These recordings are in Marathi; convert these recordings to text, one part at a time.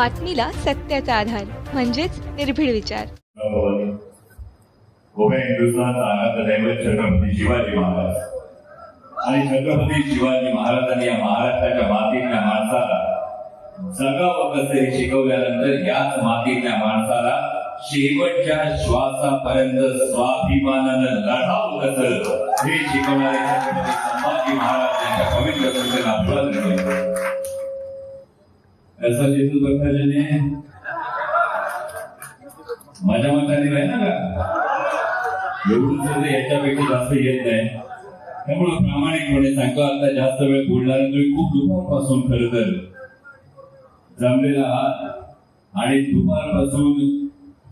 बातमीला सत्याचा आधार म्हणजेच निर्भीड विचार. शिवाजी महाराज. आणि छत्रपती शिवाजी महाराजांनी या महाराष्ट्राच्या मातीतल्या माणसाला जगावं कसं हे शिकवल्यानंतर याच मातीतल्या माणसाला शेवटच्या श्वासापर्यंत स्वाभिमानानं लढावं कसं हे शिकवणारे छत्रपती संभाजी महाराज यांच्या पवित्र ऐसा चेतन भट्टाचार्य माझ्या मताने नाही ना का एवढं सगळं याच्यापेक्षा जास्त येत नाही त्यामुळे प्रामाणिकपणे सांगतो आता जास्त वेळ बोलणार तुम्ही खूप दुपारपासून खर तर जमलेला आहात आणि दुपारपासून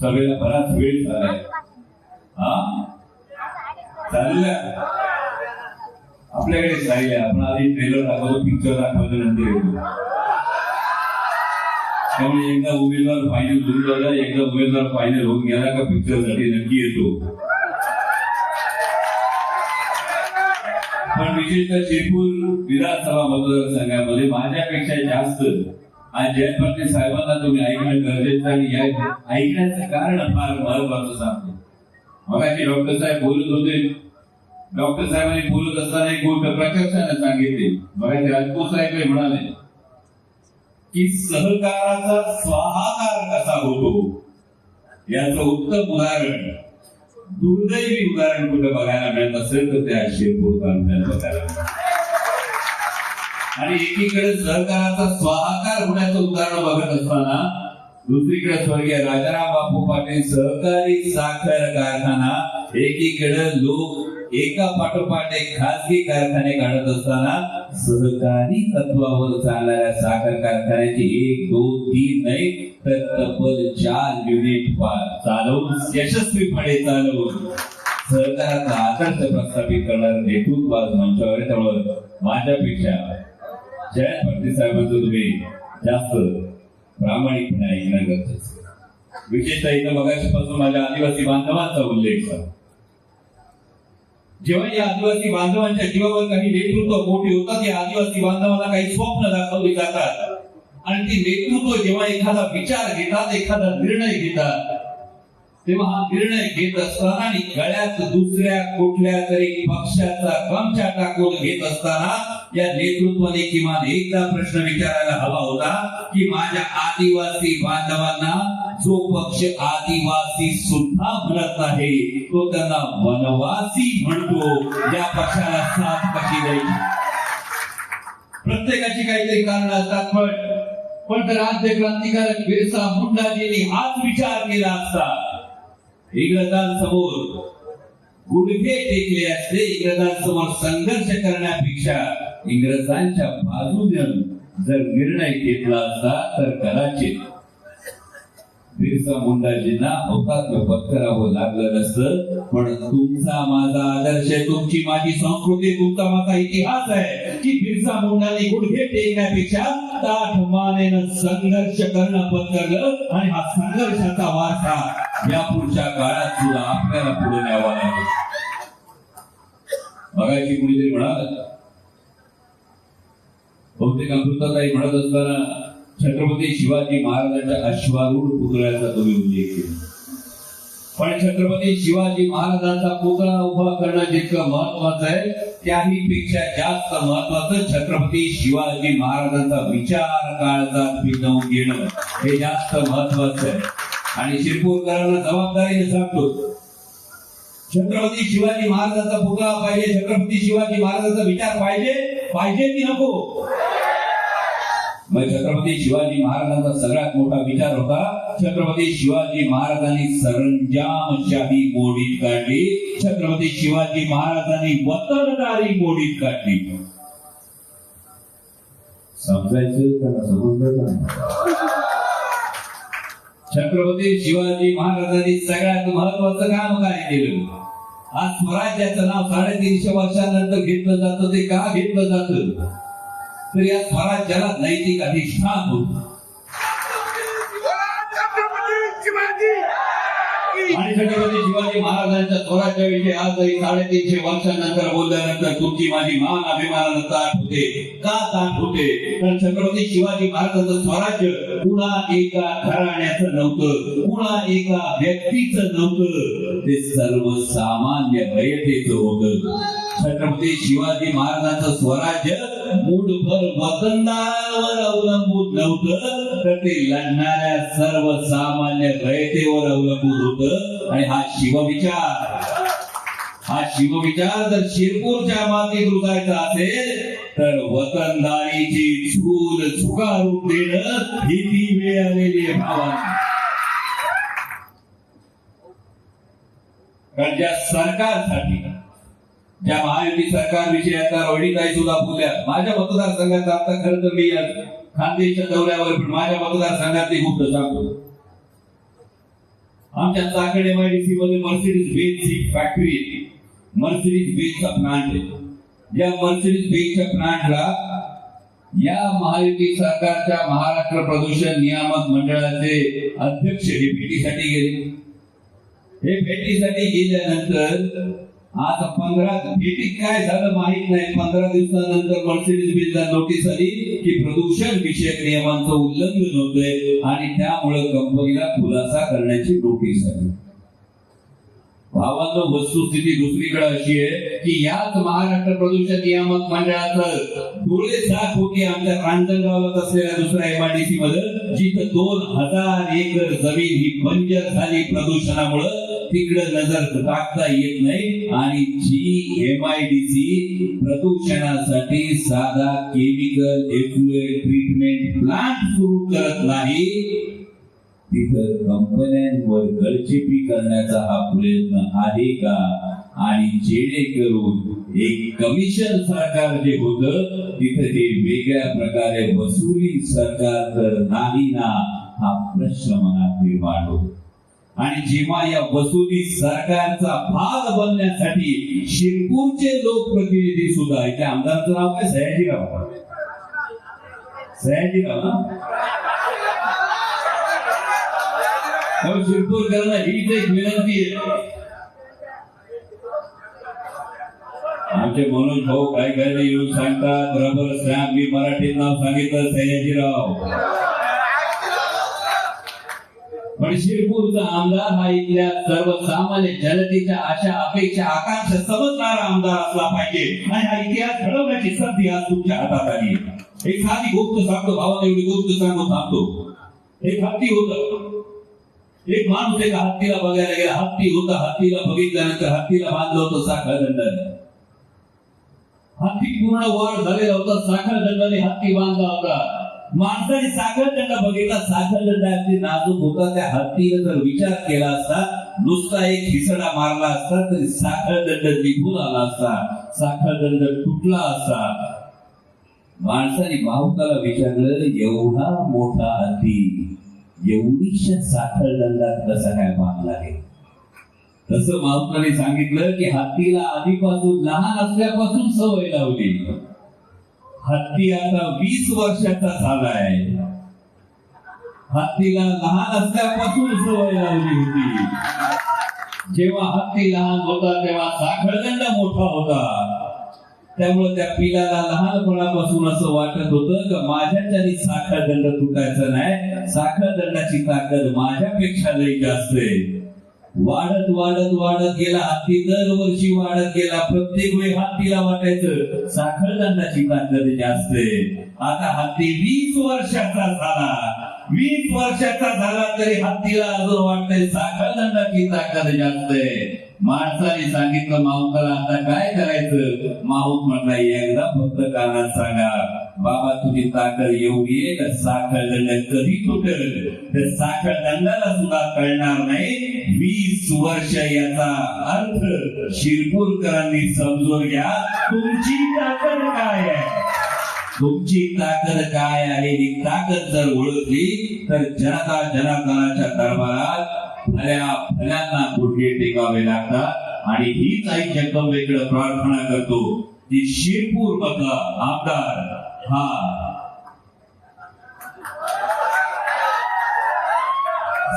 सभेला बराच वेळ झालाय. हा? चाललं. आपल्याकडे चाललंय आपण आधी ट्रेलर दाखवतो पिक्चर दाखवतो नंतर येतो. त्यामुळे एकदा उमेदवार फायनल होऊन झाला एकदा उमेदवार फायनल होऊन गेला का पिक्चरसाठी नक्की येतो. पण विशेषतः शिरपूर विधानसभा मतदारसंघामध्ये माझ्यापेक्षा जास्त आज जयंत पाटील साहेबांना तुम्ही ऐकणं गरजेचं आणि या ऐकण्याचं कारण फार महत्वाचं सांगतो. मगाशी डॉक्टर साहेब बोलत होते. डॉक्टर साहेबांनी बोलत असताना एक गोष्ट प्रकर्षाने सांगितली. मगाशी राजपूत साहेब म्हणाले की सहकाराचा स्वाहाकार कसा होतो? याच उत्तम उदाहरण दुर्दैवी उदाहरण कुठे बघायला मिळत? असेल तर त्या शिरपूर तालुक्यात बघायला आणि एकीकडे सहकाराचा स्वाहाकार होण्याचं उदाहरण बघत असताना दुसरीकडे स्वर्गीय राजाराम बापू पाटील सहकारी साखर कारखाना एकीकडे लोक एका पाठोपाठ एक खासगी कारखाने काढत असताना सहकारी तत्वावर चालणाऱ्या साखर कारखान्याची एक दोन तीन नाही तर तब्बल चार युनिट चालवून यशस्वीपणे चालवून सहकाराचा आदर्श प्रस्थापित करणार नेतृत्व आज मंचावर आहे त्यामुळे माझ्यापेक्षा. जयंत पाटील साहेबांचं तुम्ही जास्त प्रामाणिकपणे ऐकणं गरजेचं. विशेषतः इथं मगाशीपासून माझ्या आदिवासी बांधवांचा उल्लेख. झाला जेव्हा या आदिवासी बांधवांच्या जीवावर काही नेतृत्व मोठे होतात या आदिवासी बांधवांना काही स्वप्न दाखवली जातात. आणि ती नेतृत्व जेव्हा एखादा विचार घेतात एखादा निर्णय घेतात तेव्हा हा निर्णय घेत असताना आणि गळ्यात दुसऱ्या कुठल्या तरी पक्षाचा गमछा टाकून घेत असताना या नेतृत्वाने किमान एकदा प्रश्न विचारायला हवा होता की माझ्या आदिवासी बांधवांना जो पक्ष आदिवासी सुद्धा म्हणत आहे तो त्यांना वनवासी म्हणतो. या पक्षाला साथ कशी द्यायची प्रत्येकाची काहीतरी कारण असतात पण पण तर राज्य क्रांतिकारक बिरसा मुंडाजींनी हाच विचार केला असता. इंग्रजांसमोर गुडघे टेकले असते इंग्रजांसमोर संघर्ष करण्यापेक्षा इंग्रजांच्या बाजूने जर निर्णय घेतला असता तर कदाचित बिरसा मुंडाजींना हौतात्म्य पत्करावं हो लागलं नसतं. पण तुमचा माझा आदर्श तुमची माझी संस्कृती तुमचा माझा इतिहास आहे की बिरसा मुंडाने गुडघे टेकण्यापेक्षा ताठ मानेनं संघर्ष करणं पत्करलं आणि हा संघर्षाचा वारसा या पुढच्या काळात सुद्धा आपल्याला पुढे न्यावा लागेल. बघायची कुणीतरी म्हणाल बहुतेक अमृताताई म्हणत असताना छत्रपती शिवाजी महाराजांच्या अश्वारूढ पुतळ्याचा तुम्ही उल्लेख केला. पण छत्रपती शिवाजी महाराजांचा पुतळा उभा करणं जितकं महत्वाचं आहे त्याही पेक्षा जास्त महत्वाचं छत्रपती शिवाजी महाराजांचा विचार काळजात भिजवून घेणं हे जास्त महत्वाचं आहे. आणि शिरपूरकरांना जबाबदारीने सांगतो छत्रपती शिवाजी महाराजांचा पुतळा पाहिजे छत्रपती शिवाजी महाराजांचा विचार पाहिजे पाहिजे की नको? मग छत्रपती शिवाजी महाराजांचा सगळ्यात मोठा विचार होता छत्रपती शिवाजी महाराजांनी सरंजामशाही मोडीत काढली छत्रपती शिवाजी महाराजांनी वतनदारी मोडीत काढली. समजायचं समजलं छत्रपती शिवाजी महाराजांनी सगळ्यात महत्वाचं काम काय केलं? आज स्वराज्याचं नाव साडेतीनशे वर्षानंतर घेतलं जातं ते का घेतलं जातं? तर या स्वराज्याला नैतिक अधिष्ठान होत. छत्रपती शिवाजी आणि छत्रपती शिवाजी महाराजांच्या स्वराज्याविषयी आजही साडेतीनशे वर्षानंतर बोलल्यानंतर तुमची माझी मान अभिमानानं ताट होते. का ताट होते? तर छत्रपती शिवाजी महाराजांचं स्वराज्य कुणा एका घराण्याचं नव्हतं कुणा एका व्यक्तीचं नव्हतं ते सर्वसामान्य रयतेचं होत. छत्रपती शिवाजी महाराजांचं स्वराज्य मूठभर वतनदारावर अवलंबून नव्हतं तर ते लढणाऱ्या सर्वसामान्य रयतेवर अवलंबून होत आणि हा शिवविचार हा शिवविचार जर शिरपूरच्या मातीत रुजायचा असेल तर वतनदारीची चूल चुकारून देणं ही ती वेळ आलेली आहे भावांनो. कारण ज्या सरकारसाठी त्या महायुती सरकारविषयी आता रोहिणीताई सुद्धा बोलल्या. माझ्या मतदारसंघाचा आता खरं तर मी खानदेशच्या दौऱ्यावर पण माझ्या मतदारसंघातली गुप्त सांगतो. आमच्या चाकण एमआयडीसी मध्ये मर्सिडीज बेन्झची फॅक्टरी येते मर्सिडीज बेन्झचा प्लांट आहे. या मर्सिडीज बेन्झच्या प्लांटला या महायुती सरकारच्या महाराष्ट्र प्रदूषण नियामक मंडळाचे अध्यक्ष हे भेटीसाठी गेले. हे भेटीसाठी गेल्यानंतर आज पंधरा भेटीत काय झालं माहीत नाही. पंधरा दिवसानंतर मर्सिडीज बिलला नोटीस आली की प्रदूषण विषयक नियमांचं उल्लंघन होतंय आणि त्यामुळे कंपनीला खुलासा करण्याची नोटीस आली. भावांनो वस्तुस्थिती दुसरीकडे अशी आहे की याच महाराष्ट्र प्रदूषण नियामक मंडळाचं डोळे सात होती आमच्या रांजणगावात असलेल्या दुसऱ्या एमआरडीसी मध्ये जिथं दोन हजार एकर जमीन ही बंजर झाली प्रदूषणामुळं तिकडे नजर टाकता येत नाही. आणि जी एमआयडीसी प्रदूषणासाठी साधा केमिकल एफ्लुएंट ट्रीटमेंट प्लांट सुरू करत नाही तिथं कंपन्यांवर गळचेपी करण्याचा हा प्रयत्न आहे का? आणि जेणेकरून एक कमिशन सरकार जे होत तिथे हे वेगळ्या प्रकारे वसुली सरकार तर नाही ना? हा प्रश्न मनात निर्माण होतो. आणि जेव्हा या वसुली सरकारचा भाग बनण्यासाठी शिरपूरचे लोकप्रतिनिधी सुद्धा इथे आमदारचं नाव काय? सयाजीराव. सयाजीराव ना? हो, शिरपूरकरांना हीच एक विनंती आहे. आमचे मनोज भाऊ काय काय येऊन सांगतात. रबर स्टॅम्प मी मराठीत नाव सांगितलं सयाजीराव. पण शिरपूरचा आमदार हा इथल्या सर्वसामान्य जनतेच्या आशा अपेक्षा आकांक्षा समजणारा आमदार असला पाहिजे. आणि हा इतिहास घडवण्याची संधी आज तुमच्या हातात आली. एक साधी गोष्ट सांगतो भावाने एवढी गोष्ट सांगतो थांबतो. एक हत्ती होत. एक माणूस एका हत्तीला बघायला गेला. हत्ती होता हत्तीला बघितल्यानंतर हत्तीला बांधलं होतं साखर दंडाने. हत्ती पूर्ण वर झालेला होता साखर दंडाने हत्ती बांधला होता. माणसाने साखर त्यांना बघितला साखरदंड अगदी नाजूक होता. त्या हत्तीने जर विचार केला असता नुसता एक हिसडा मारला असता तरी साखर दंड निघून आला असता साखर दंड तुटला असता. माणसाने भाऊकाला विचारलं एवढा मोठा हत्ती एवढीशा साखर दंडात कसा काय बांधला आहे? तसं महात्माने सांगितलं की हत्तीला आधीपासून लहान असल्यापासून सवय लावली. हत्ती आता वीस वर्षाचा झालाय. हत्तीला लहान असल्यापासून सवय लावली होती. जेव्हा हत्ती लहान होता तेव्हा साखरदंड मोठा होता. त्यामुळे त्या पिलाला लहानपणापासून असं वाटत होतं की माझ्याच्यानी साखर तुटायचं तुटायचा नाही? साखळदंडाची ताकद माझ्यापेक्षा लई जास्त आहे. वाढत वाढत वाढत गेला हत्ती दरवर्षी वाढत गेला. प्रत्येक वेळी हत्तीला वाटायचं साखर दंडाची ताकद जास्त आता हत्ती वीस वर्षाचा झाला. वीस वर्षाचा झाला तरी हत्तीला अजून वाटतंय साखर दंडाची ताकद जास्त आहे. माणसाने सांगितलं माहुताला आता काय करायचं? माहूत म्हटला एकदा फक्त कानात सांगा बाबा तुझी ताकद एवढी आहे तर साखर दंड कधी तुटेल? तर साखर दंडाला सुद्धा कळणार नाही. वीस वर्ष याचा अर्थ शिरपूरकरांनी समजून घ्या तुमची ताकद काय आहे? तुमची ताकद काय आहे? ही ताकद जर ओळखली तर जनता जनार्दनाच्या दरबारात भल्या भल्यांना गुडघे टेकावे लागतात. आणि हीच आई जगदंबेकडे प्रार्थना करतो की शिरपूर मधला आमदार हा.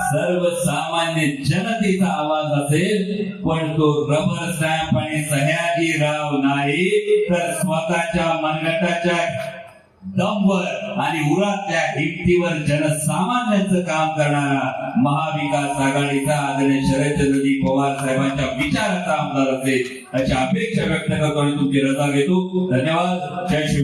सर्वसामान्य जनतेचा आवाज असेल पण तो रबर स्टॅम्प आणि सह्याजी राव नाही तर स्वतःच्या मनगटाच्या दमवर आणि उरातल्या हिमतीवर जनसामान्यांचं काम करणारा महाविकास आघाडीचा आदरणीय शरदचंद्रजी पवार साहेबांच्या विचाराचा आमदार असेल अशी अपेक्षा व्यक्त करतो आणि तुमची रजा घेतो. धन्यवाद. जय शिव